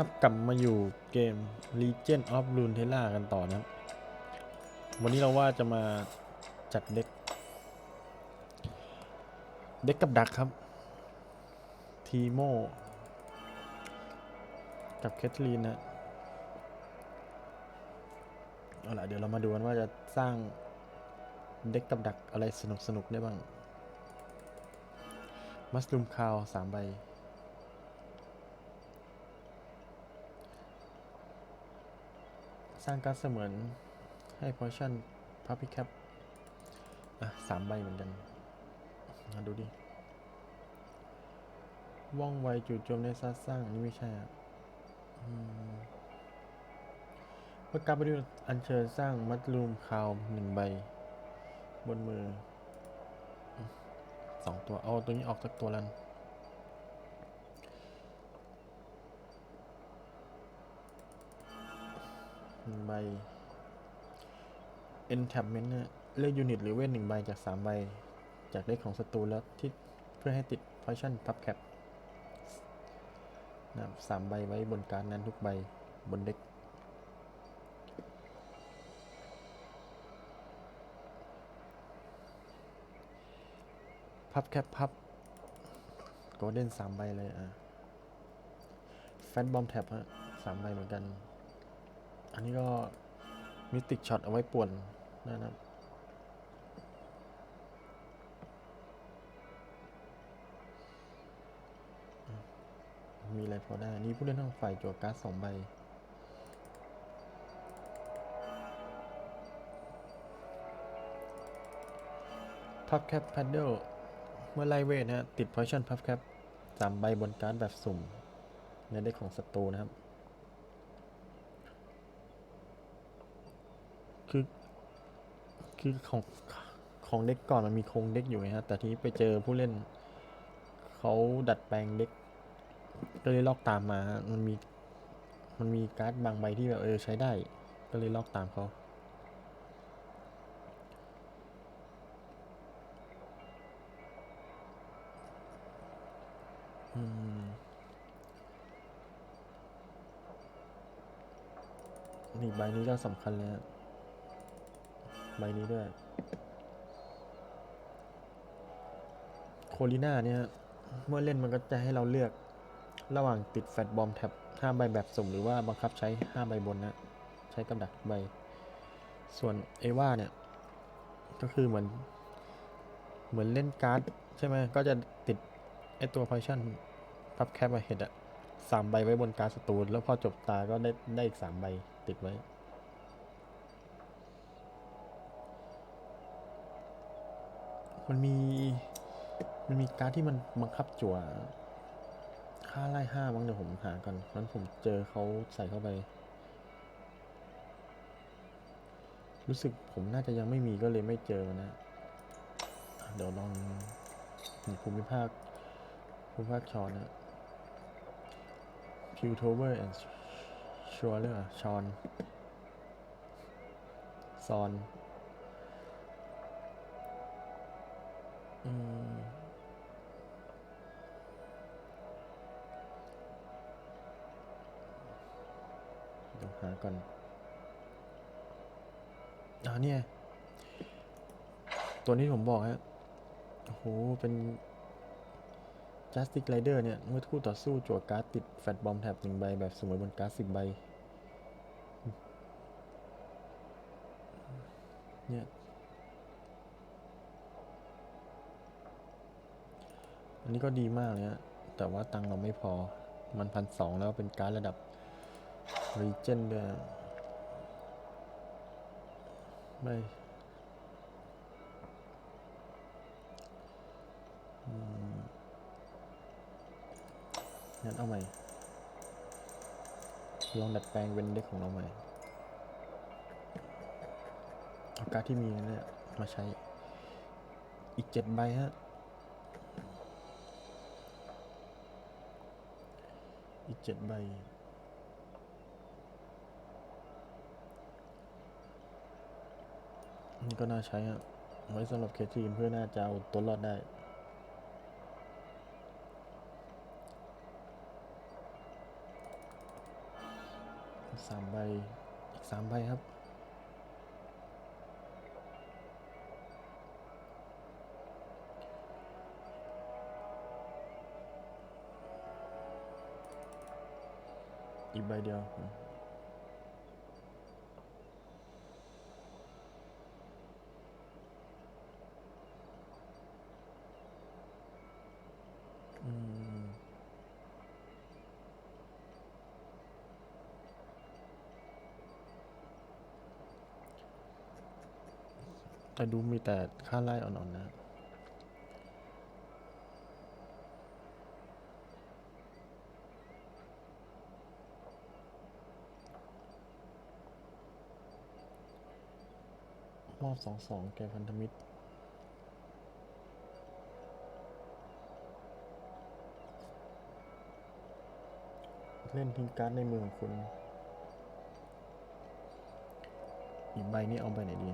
ครับกลับมาอยู่เกม Legion of Runeterra กันต่อนะครับ วันนี้เราว่าจะมาจัดเด็ก เด็กกับดักครับ ทีโม กับแคทเธอรีนนะเอาล่ะเดี๋ยวเรามาดูกันว่าจะสร้างเด็กกับดักอะไรสนุกสนุกได้บ้าง มัสลูมคาวสามใบ สร้างการเสมือนให้พอชั่นพับพิแคปอะสามใบเหมือนกันมาดูดิว่องไวจู่โจมในซัดสร้างอันนี้ไม่ใช่อะอืมเมื่อการไปดูอัญเชิญสร้างมัดลูมคาวหนึ่งใบ บนมือสองตัว เอาตัวนี้ออกสักตัวลัน หนึ่งใบ enchantment เลยเลือกยูนิตหรือเวทหนึ่งใบจากสามใบ จากเด็กของศัตรูแล้วที่เพื่อให้ติด poison pub cap นะสามใบไว้บนการนั้นทุกใบบนเด็กพับแคปพับโกลเด้นสามใบเลยอะแฟนบอมแท็บฮะสามใบเหมือนกัน อันนี้ก็มิติกช็อตเอาไว้ป่วนนะครับมีอะไรพอได้ นี่ผู้เล่นทั้งฝ่ายจั่วการ์ดสองใบ พับแคป p พดเดิลเมื่อไล่เวทนะติด Poison พับแคปสามใบบนการ์ดแบบสุ่ม ในเด็กของศัตรูนะครับ คือ คือของของเด็กก่อนมันมีโครงเด็กอยู่ไงฮะแต่ทีนี้ไปเจอผู้เล่นเขาดัดแปลงเด็กก็เลยลอกตามมา มันมี มันมีการ์ดบางใบที่แบบเออใช้ได้ ก็เลยลอกตามเขาอืมนี่ใบนี้ก็สำคัญเลยฮะ ใบนี้ด้วย โคลิน่าเนี่ย เมื่อเล่นมันก็จะให้เราเลือกระหว่างติดแฟตบอมแท็บ5ใบแบบสุ่มหรือว่าบังคับใช้ 5 ใบบนนะ ใช้กำดักใบ ส่วนเอว่าเนี่ย ก็คือเหมือน เหมือนเล่นการ์ด ใช่ไหมก็จะติด ไอตัวพอยชั่นพับแคปมาเห็ดอะสามใบไว้บนการ์ดศัตรูแล้วพอจบตาก็ได้ได้อีกสามใบติดไว้ มันมี มันมีการ์ดที่มันบังคับจั่วค่าไล่ห้าบ้างเดี๋ยวผมหาก่อนนั้นผมเจอเขาใส่เข้าไป รู้สึกผมน่าจะยังไม่มีก็เลยไม่เจอนะ เดี๋ยวลองภูมิภาคภูมิภาคชอนนะพิวโทเวอร์แอนด์ชัวร์เลยชอนซอน เดี๋ยวหาก่อนอ่าเนี่ย ตัวนี้ผมบอกฮะโอ้โห เป็น Justice Rider เนี่ย เมื่อคู่ต่อสู้จั่วการ์ดติดแฟตบอมแท็บหนึ่งใบ แบบสมมติบนการ์ดสิบใบ เนี่ย อั นนี้ก็ดีมากเลยฮะแต่ว่าตังเราไม่พอ มันพันสองแล้วเป็นการระดับรีเจนด้วยไม่งั้นเอาใหม่ ลองดัดแปลงเป็นเด็กของเราใหม่ เอาการที่มีนั่นแหละมาใช้อีกเจ็ดใบฮะ อีก เจ็ดใบ นี่ก็น่าใช้อะไว้สำหรับเคทีมเพื่อน่าจะเอาตัวรอดได้ สามใบ อีกสามใบครับ อีกใบเดียวอืมแต่ดูมีแต่ค่าไล่อ่อนๆนะ อบสองสองแก่พันธมิตร เล่นทิ้งการ์ดในมือของคุณ อีกใบนี้เอาไปไหนดี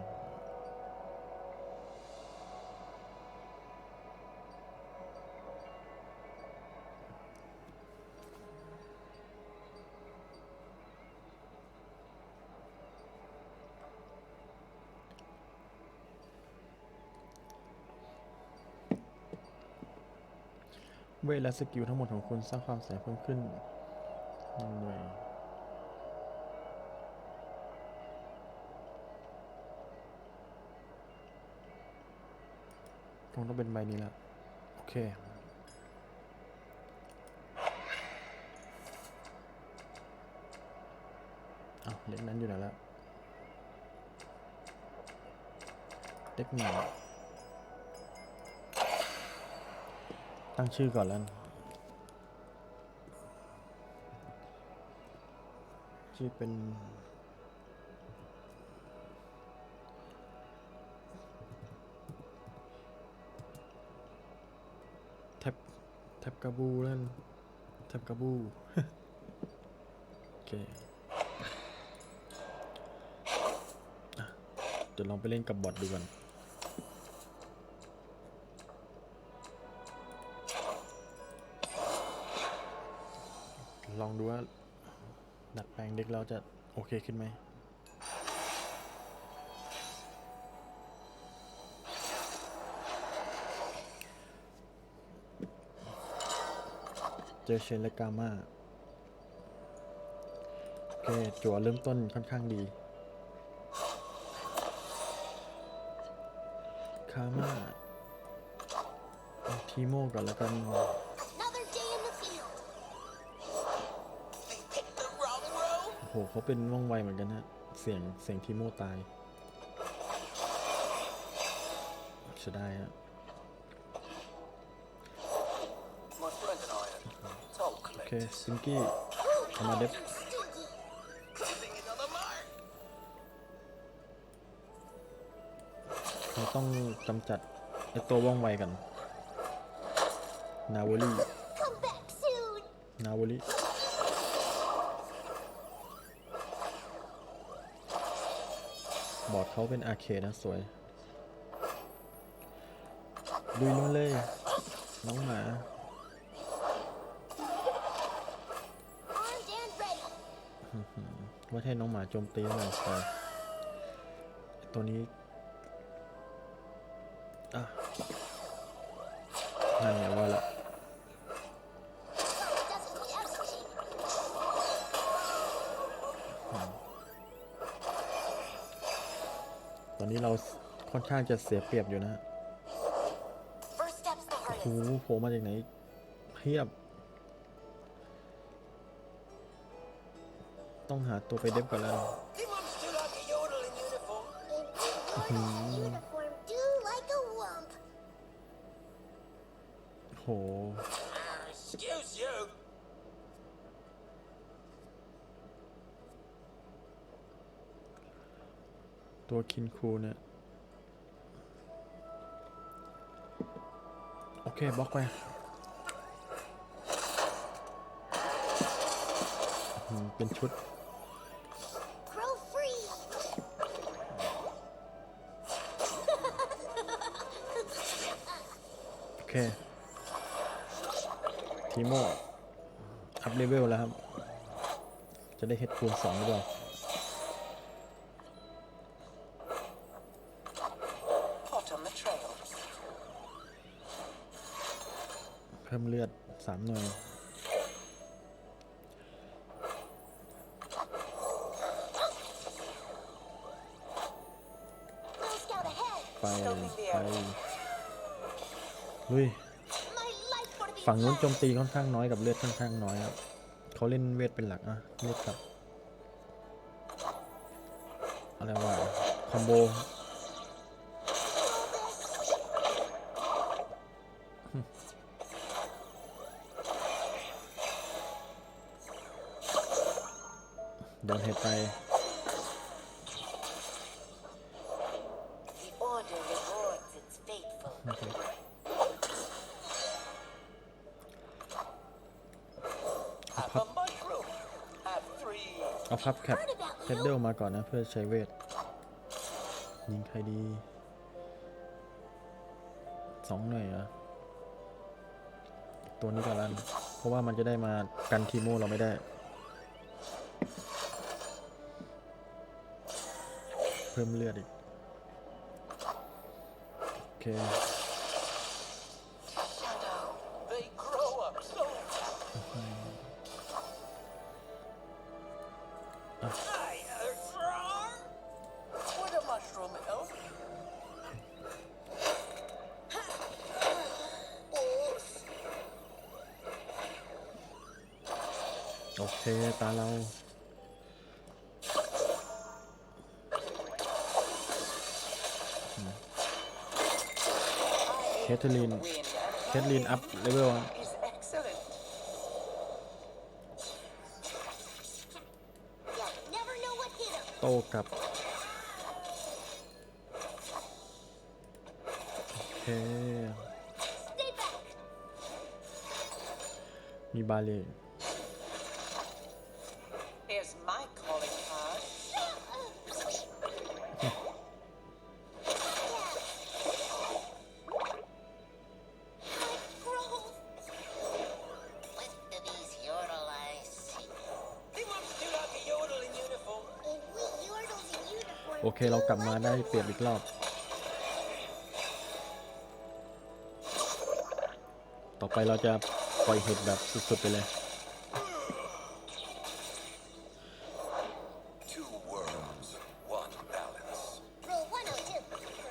เวทและสกิลทั้งหมดของคุณสร้างความเสียเพิ่มขึ้นหนึ่งหน่วยคงต้องเป็นใบนี้ละโอเคเอาเล็กนั้นอยู่ไหนละเล็กหนึ่ง ตั้งชื่อก่อนแล้ว ชื่อเป็น แท็บ แท็บกาบูแล้วกันแท็บกาบู โอเคอะเดี๋ยวลองไปเล่นกับบอทดูกัน ด็กเราจะโอเคขึ้นไหมเจอเชนและกามาโอเคจั่วเริ่มต้นค่อนข้างดีคามาทีโมก่อนแล้วกัน โอ้โหเขาเป็นว่องไวเหมือนกันนะเสียงเสียงทีโมตายจะได้ฮะ My friend and I are toll โอเค collectors. ซิงกี้เอามาเด็บ Stinky. Singing on the mark. เราต้องกำจัดไอตัวว่องไวกัน นาวลี Come back soon. นาวลี บอร์ดเขาเป็นอาเคนะ สวยดุยลงมาเลย น้องหมา ว่าให้น้องหมาโจมตีหน่อยแต่ตัวนี้อะนั่นไงว่าละ นนี้เราค่อนข้างจะเสียเปรียบอยู่นะโอ้โหโผล่มาจากไหนเพียบ ต้องหาตัวไปเด็บก่อนแล้ว He wants to like ตัวคินคูเนี่ย โอเคบล็อกไปเป็นชุดโอเค ทีโมอัพเลเวลแล้วครับ จะได้เฮดคูณสองหรือเปล่า พิ่มเลือดสามหน่วยไป ไปลุยฝั่งนู้นโจมตีค่อนข้างน้อยกับเลือดค่อนข้างน้อยครับเขาเล่นเวทเป็นหลักอะเลือดกับอะไรวะคอมโบ ดนเห็ดไป The order rewards its faithful. โอเค Have a mushroom. Have three. เอาพับแคปเฮดเดิลมาก่อนนะ เพื่อใช้เวท ยิงใครดีสองหน่วยเหรอะตัวนี้ก่อนลันเพราะว่ามันจะได้มากันทีโมเราไม่ได้ พิ่มเลือดอีก โอเค ทเธอรีนแคทลีนอัพเลเวลโตกับโอเคมีบาเล่ เคเรากลับมาได้เปรียบอีกรอบ ต่อไปเราจะปล่อยเห็ดแบบสุดๆไปเลย Two worms, one balance. Rule 102.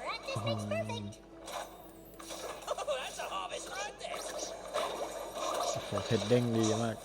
Practice makes perfect. Oh, that's a harvest right there. โอ้โหเห็ดเด้งดีมาก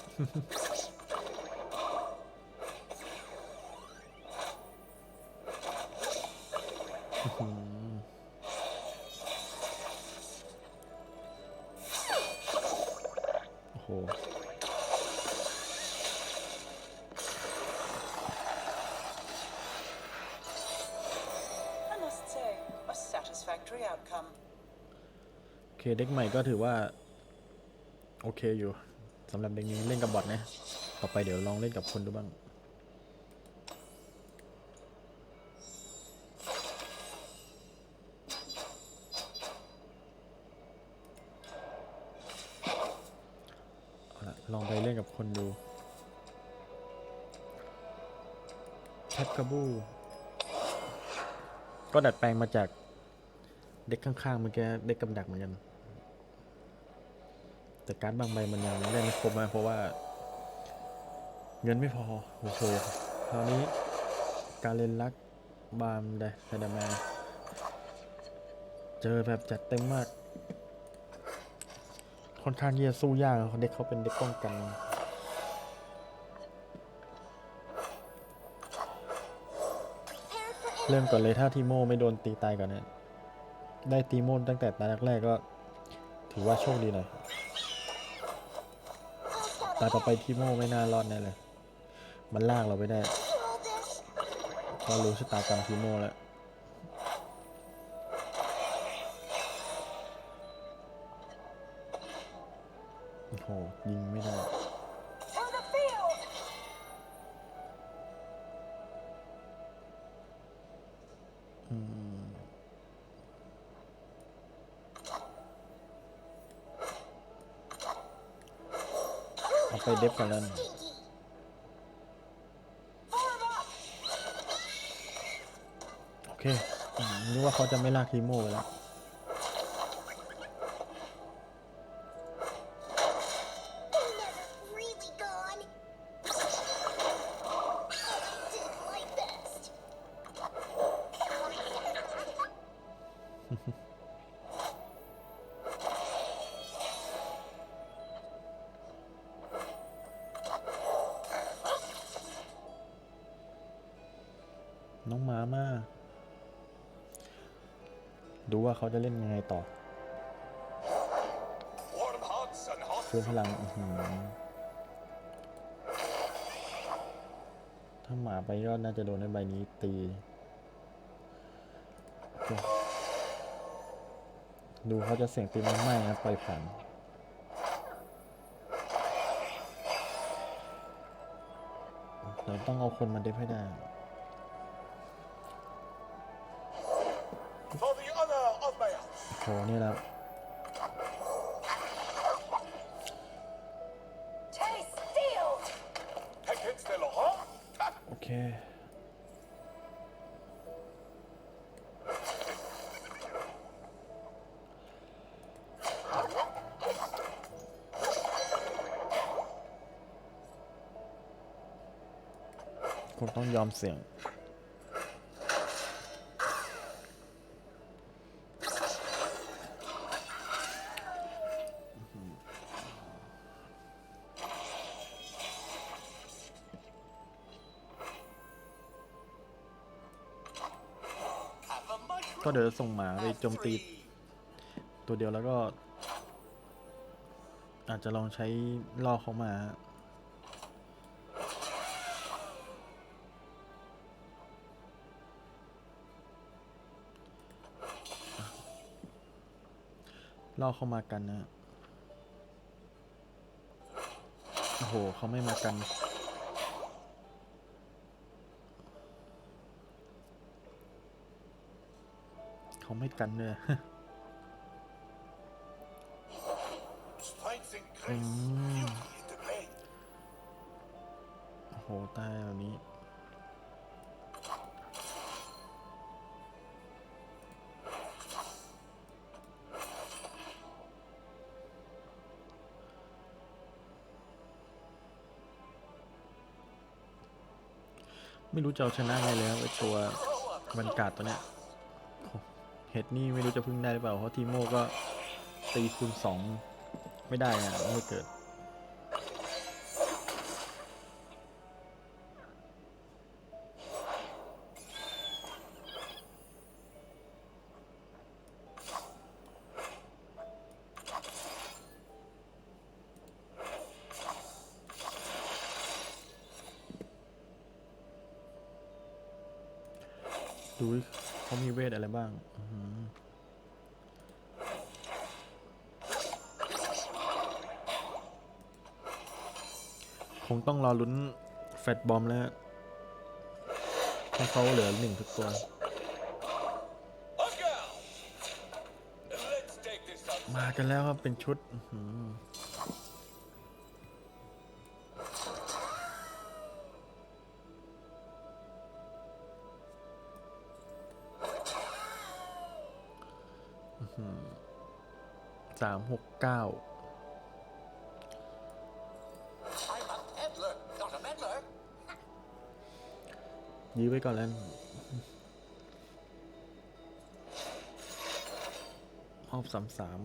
เด็กใหม่ก็ถือว่า โอเคอยู่สำหรับเด็กนี้เล่นกับบอทนะ ต่อไปเดี๋ยวลองเล่นกับคนดูบ้างละลองไปเล่นกับคนดูแทบกระบูก็ดัดแปลงมาจากเด็กข้างๆเมื่อกี้เด็กกำดักเหมือนกัน แต่การดบางใบมันยังเล่นไม่ครบมากเพราะว่า เงินไม่พอโอ้โหคราวนี้การเล่นรักบามไดไดแมนเจอแบบจัดเต็มมาก ค่อนข้างที่จะสู้ยากเด็กเขาเป็นเด็กป้องกันเริ่มก่อนเลยถ้าทีโมไม่โดนตีตายก่อนเนี่ยได้ตีโมตั้งแต่ตาแรกๆก็ ถือว่าโชคดีหน่อย ตาต่อไปทีโมไม่น่ารอดแน่เลย มันลากเราไปได้ก็รารู้ชะตากรรมทีโมแล้วโอ้โหยิงไม่ได้ ไปเด็บกันแล้วโอเคนึกว่าเขาจะไม่ลากทีโมไปแล้ว น้องหมามา ดูว่าเขาจะเล่นยังไงต่อ Warm hearts and hot ฟื้นพลังถ้าหมาไปก็น่าจะโดนในใบนี้ตี ดูเขาจะเสียงตีมันไม่นะปล่อยผ่านเราต้องเอาคนมาเดฟให้ได้ โหนี่และ Chase steel. Against the law? โอเคคงต้องยอมเสี่ยง mushroom ก็เดี๋ยวส่งหมาไป at โจมตี three. ตัวเดียวแล้วก็ อาจจะลองใช้ล่อเขามา ล่อเข้ามากันนะ โอ้โห เขาไม่มากัน เขาไม่กันเลยโอ้โหตายแบบนี้ไม่รู้จะเอาชนะไงเลยครับไอตัวบรรกาดตัวเนี้ย เห็ดนี่ไม่รู้จะพึ่งได้หรือเปล่า เพราะทีโมก็ตีคูณสองไม่ได้นะไม่เกิด ดูเขามีเวทอะไรบ้างคงต้องรอลุ้นแฟตบอมแล้วฮะเพราเขาเหลือหนึ่งทุกตัว มากันแล้วครับเป็นชุดามหกเก้ายื้อไว้ก่อนแล้วออบสามสาม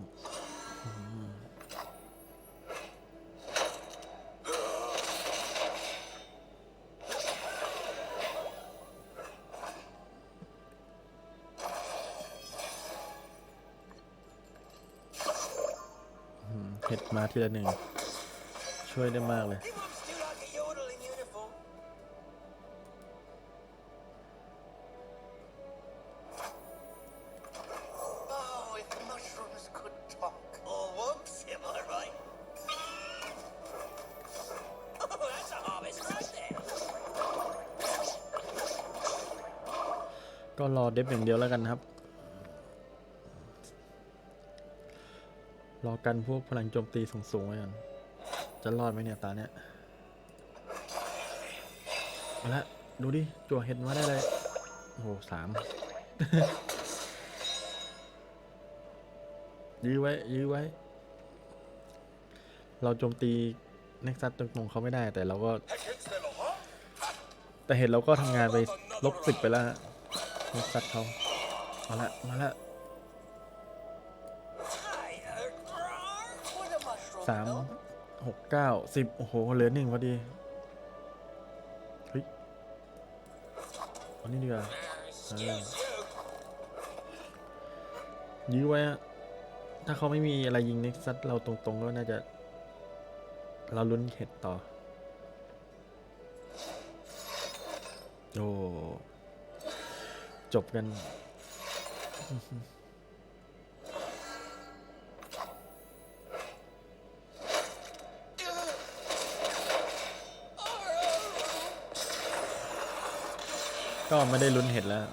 มาทีละหนึ่ง ช่วยได้มากเลย ก็รอเดฟอย่างเดียวแล้วกันครับ รอกันพวกพลังโจมตีสูงๆไว้ก่อนจะรอดไหมเนี่ยตาเนี้ยมาละดูดิจั่วเห็ดมาได้เลยโอ้โหสามยื้อไว้ ยื้อไว้ เราโจมตีเน็กซัสตรงๆเขาไม่ได้ แต่เราก็ แต่เห็นเราก็ทำงานไปลบสิบไปแล้วเน็กซัสเขามาละมาละ สามหกเก้าสิบโอ้โหเหลือหนึ่งพอดี เฮ้ยอานี่ดีกว่ายื้อไว้ถ้าเขาไม่มีอะไรยิงน็กซัสเราตรงๆก็น่าจะ เราลุ้นเข็ดต่อ โอ้ จบกัน ก็ไม่ได้ลุ้นเห็ดแล้ว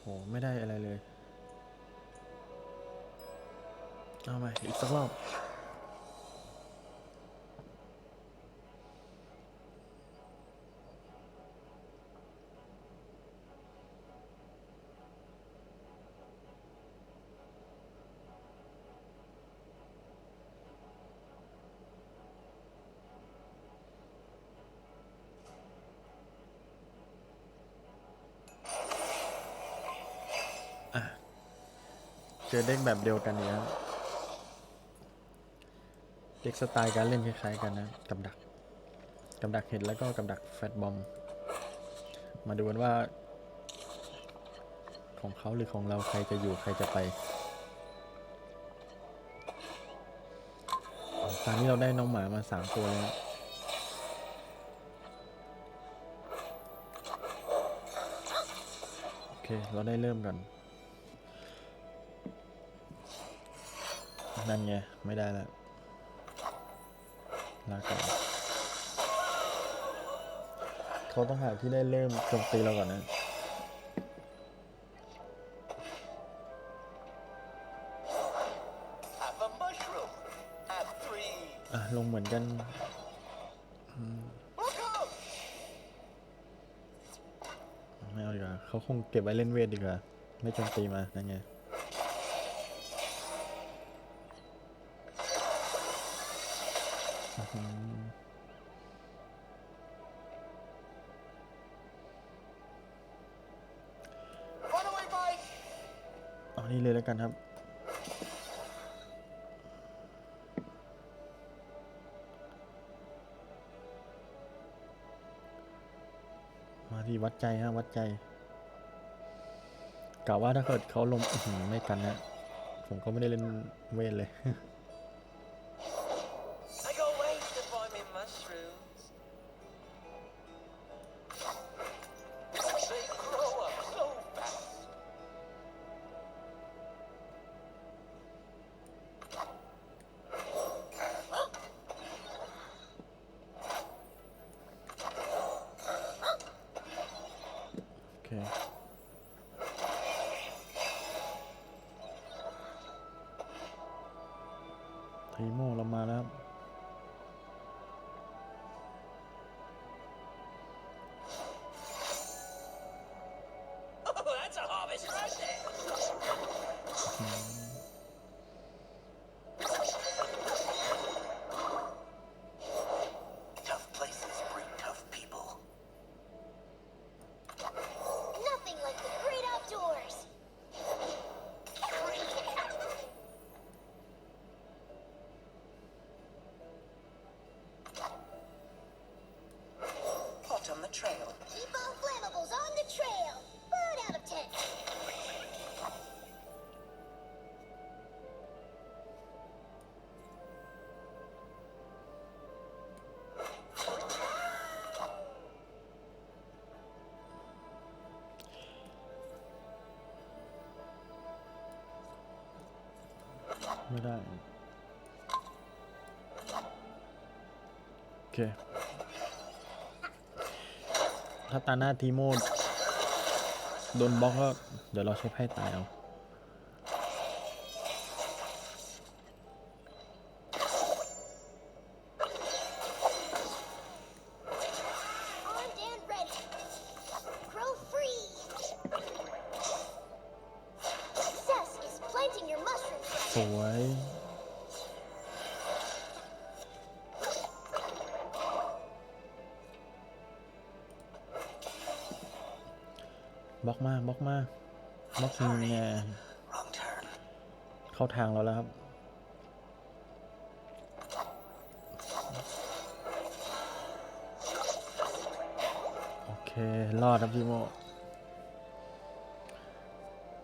โห ไม่ได้อะไรเลย เอาใหม่อีกสักรอบ เจอเด็กแบบเดียวกันอีกแล้วเด็กสไตล์การเล่นคล้ายๆกันนะกับดักกับดักเห็ดแล้วก็กับดักแฟตบอม มาดูกันว่า ของเขาหรือของเราใครจะอยู่ใครจะไปตอนนี้เราได้น้องหมามาสามตัวแล้วโอเค เราได้เริ่มกัน นั่นไง ไม่ได้แล้วลาก่อนเขาต้องหาที่ได้เริ่มโจมตีเราก่อนนะอะลงเหมือนกันไม่เอาดีกว่าเขาคงเก็บไว้เล่นเวทดีกว่า ไม่โจมตีมา นั่นไง เอานี่เลยแล้วกันครับมาที่วัดใจฮะวัดใจกะว่าถ้าเกิดเขาลงไม่กันนะผมก็ไม่ได้เล่นเวทเลย ทีโมเรามาแล้วครับ ไม่ได้ โอเค ถ้าตาหน้าทีโมดโดนบล็อกก็ เดี๋ยวเราใช้ไพ่ตายเอา เค รอดครับพี่โม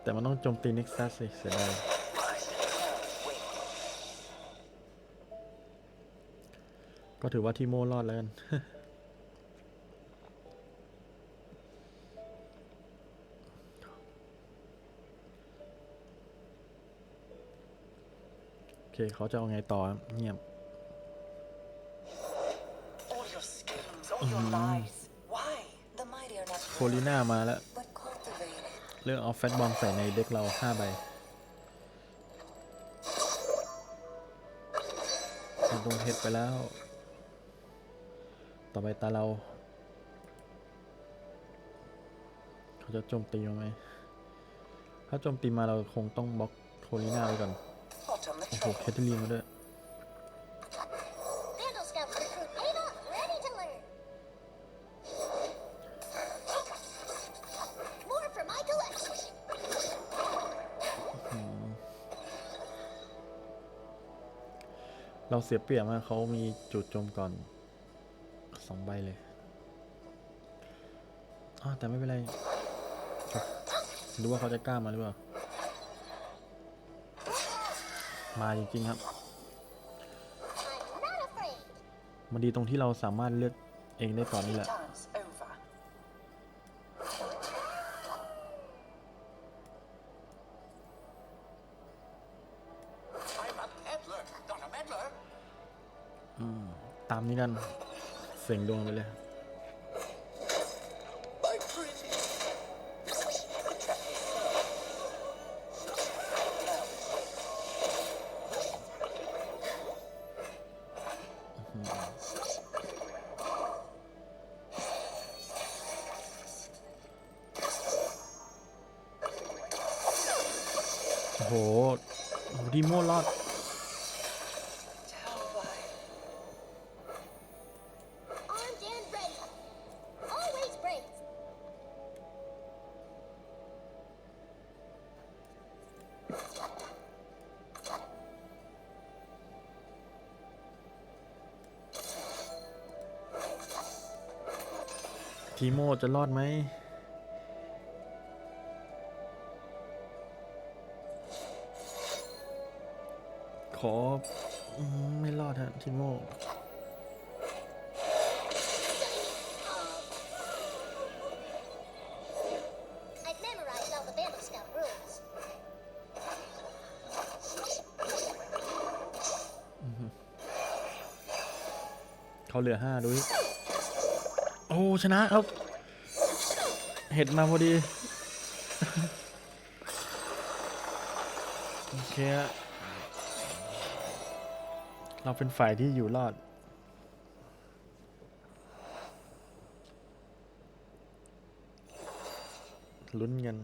แต่มันต้องโจมตีนิกซัสสิเสียดายก็ถือว่าทีโมรอดแล้วกันโอเคเขาจะเอาไงต่อเงียบ All your schemes, all your lies. คลิน่ามาแล้ว เรื่องเอาแฟตบอลใส่ในเด็กเราห้าใบทำตรงเฮ็ดไปแล้ว ต่อไปตาเรา เขาจะโจมตีมาไหมถ้าโจมตีมาเราคงต้องบล็อกโคลิน่าไว้ก่อน โอ้โห แคทเธอรีนมาด้วย เราเสียเปรียบมากเขามีจุดโจมก่อนสองใบเลยอ้าแต่ไม่เป็นไรรับดูว่าเขาจะกล้ามาหรือเปล่า มาจริงๆครับมันดีตรงที่เราสามารถเลือกเองได้ก่อนนี่แหละ กัน เสียงดวงไปเลย ซีโมจะรอดไหมขอไม่รอดฮะทีโมเขาเหลือห้าด้วย โอ้ชนะครับ เห็ดมาพอดี โอเคฮะเราเป็นฝ่ายที่อยู่รอด ลุ้นกัน